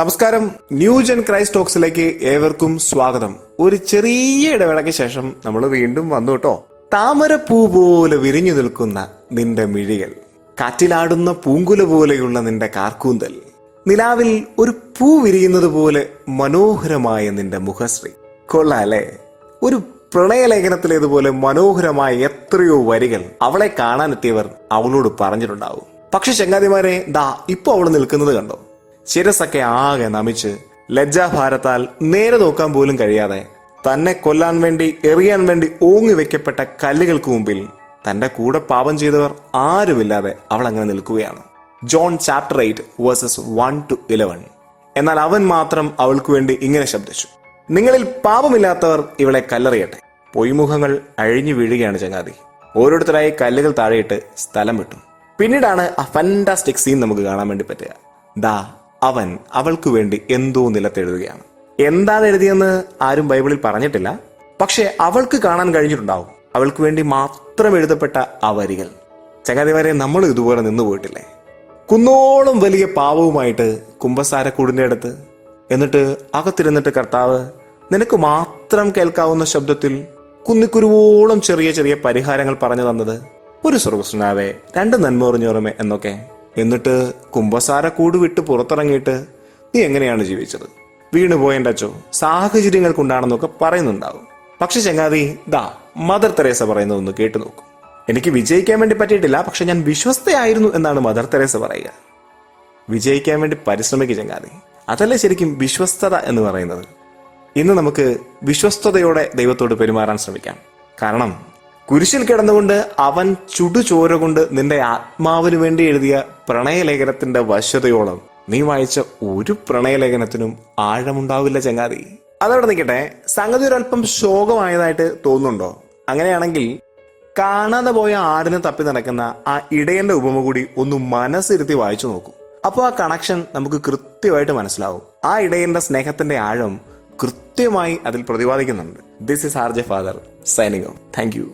നമസ്കാരം. New gen Christ ടോക്സിലേക്ക് ഏവർക്കും സ്വാഗതം. ഒരു ചെറിയ ഇടവേളയ്ക്ക് ശേഷം നമ്മൾ വീണ്ടും വന്നു കേട്ടോ. താമരപ്പൂ പോലെ വിരിഞ്ഞു നിൽക്കുന്ന നിന്റെ മിഴികൾ കാറ്റിലാടുന്ന പൂങ്കുല പോലെയുള്ള നിന്റെ കാർക്കൂന്തൽ നിലാവിൽ ഒരു പൂ വിരിയുന്നത് പോലെ മനോഹരമായ നിന്റെ മുഖശ്രീ. കൊള്ളാല്ലേ ഒരു പ്രണയലേഖനത്തിലേതുപോലെ മനോഹരമായ എത്രയോ വരികൾ അവളെ കാണാനെത്തിയവർ അവളോട് പറഞ്ഞിട്ടുണ്ടാവും. പക്ഷെ ചങ്ങാതിമാരെ ദാ ഇപ്പൊ അവൾ നിൽക്കുന്നത് കണ്ടോ? ശിരസൊക്കെ ആകെ നമിച്ച് ലജ്ജാഭാരത്താൽ നേരെ നോക്കാൻ പോലും കഴിയാതെ തന്നെ കൊല്ലാൻ വേണ്ടി എറിയാൻ വേണ്ടി ഓങ്ങി വെക്കപ്പെട്ട കല്ലുകൾക്ക് മുമ്പിൽ തന്റെ കൂടെ പാപം ചെയ്തവർ ആരുമില്ലാതെ അവൾ അങ്ങനെ നിൽക്കുകയാണ്. John chapter eight verses one to eleven എന്നാൽ അവൻ മാത്രം അവൾക്ക് വേണ്ടി ഇങ്ങനെ ശബ്ദിച്ചു. നിങ്ങളിൽ പാപമില്ലാത്തവർ ഇവളെ കല്ലെറിയട്ടെ. പൊയ്മുഖങ്ങൾ അഴിഞ്ഞു വീഴുകയാണ് ചങ്ങാതി. ഓരോരുത്തരായി കല്ലുകൾ താഴെയിട്ട് സ്ഥലം വിട്ടു. പിന്നീടാണ് ആ ഫാന്റാസ്റ്റിക് സീൻ നമുക്ക് കാണാൻ വേണ്ടി പറ്റുക. ദാ അവൻ അവൾക്ക് വേണ്ടി എന്തോ നിലത്തെഴുതുകയാണ്. എന്താണ് എഴുതിയെന്ന് ആരും ബൈബിളിൽ പറഞ്ഞിട്ടില്ല. പക്ഷെ അവൾക്ക് കാണാൻ കഴിഞ്ഞിട്ടുണ്ടാവും. അവൾക്ക് വേണ്ടി മാത്രം എഴുതപ്പെട്ട ആ വരികൾ. ചങ്ങാതിമാരെ നമ്മൾ ഇതുപോലെ നിന്നു പോയിട്ടില്ലേ? കുന്നോളം വലിയ പാവവുമായിട്ട് കുംഭസാരക്കൂടിന്റെ അടുത്ത് എന്നിട്ട് അകത്തിരുന്നിട്ട് കർത്താവ് നിനക്ക് മാത്രം കേൾക്കാവുന്ന ശബ്ദത്തിൽ കുന്നിക്കുരുവോളം ചെറിയ ചെറിയ പരിഹാരങ്ങൾ പറഞ്ഞു തന്നത് ഒരു സ്വർഗസ്നാവേ രണ്ട് നന്മ പറഞ്ഞോറമേ എന്നൊക്കെ എന്നിട്ട് കുംഭസാരക്കൂട് വിട്ട് പുറത്തിറങ്ങിയിട്ട് നീ എങ്ങനെയാണ് ജീവിച്ചത്? വീണുപോയെന്റെ അച്ചോ സാഹചര്യങ്ങൾ കൊണ്ടാണെന്നൊക്കെ പറയുന്നുണ്ടാവും. പക്ഷെ ചങ്ങാതി ദാ മദർ തെരേസ പറയുന്നതൊന്ന് കേട്ടു നോക്കൂ. എനിക്ക് വിജയിക്കാൻ വേണ്ടി പറ്റിയിട്ടില്ല പക്ഷെ ഞാൻ വിശ്വസ്തയായിരുന്നു എന്നാണ് മദർ തെരേസ പറയുക. വിജയിക്കാൻ വേണ്ടി പരിശ്രമിക്കുക ചങ്ങാതി. അതല്ലേ ശരിക്കും വിശ്വസ്തത എന്ന് പറയുന്നത്? ഇന്ന് നമുക്ക് വിശ്വസ്തതയോടെ ദൈവത്തോട് പെരുമാറാൻ ശ്രമിക്കാം. കാരണം കുരിശിൽ കിടന്നുകൊണ്ട് അവൻ ചുടുചോര കൊണ്ട് നിന്റെ ആത്മാവിന് വേണ്ടി എഴുതിയ പ്രണയലേഖനത്തിന്റെ വശ്യതയോളം നീ വായിച്ച ഒരു പ്രണയലേഖനത്തിനും ആഴമുണ്ടാവില്ല ചങ്ങാതി. അതവിടെ നിൽക്കട്ടെ. സംഗതി ഒരല്പം ശോകമായതായിട്ട് തോന്നുന്നുണ്ടോ? അങ്ങനെയാണെങ്കിൽ കാണാതെ പോയ ആടിനെ തപ്പി നടക്കുന്ന ആ ഇടയന്റെ ഉപമ കൂടി ഒന്ന് മനസ്സിരുത്തി വായിച്ചു നോക്കൂ. അപ്പോൾ ആ കണക്ഷൻ നമുക്ക് കൃത്യമായിട്ട് മനസ്സിലാവും. ആ ഇടയന്റെ സ്നേഹത്തിന്റെ ആഴം കൃത്യമായി അതിൽ പ്രതിപാദിക്കുന്നുണ്ട്. This is R J father സൈനികം thank U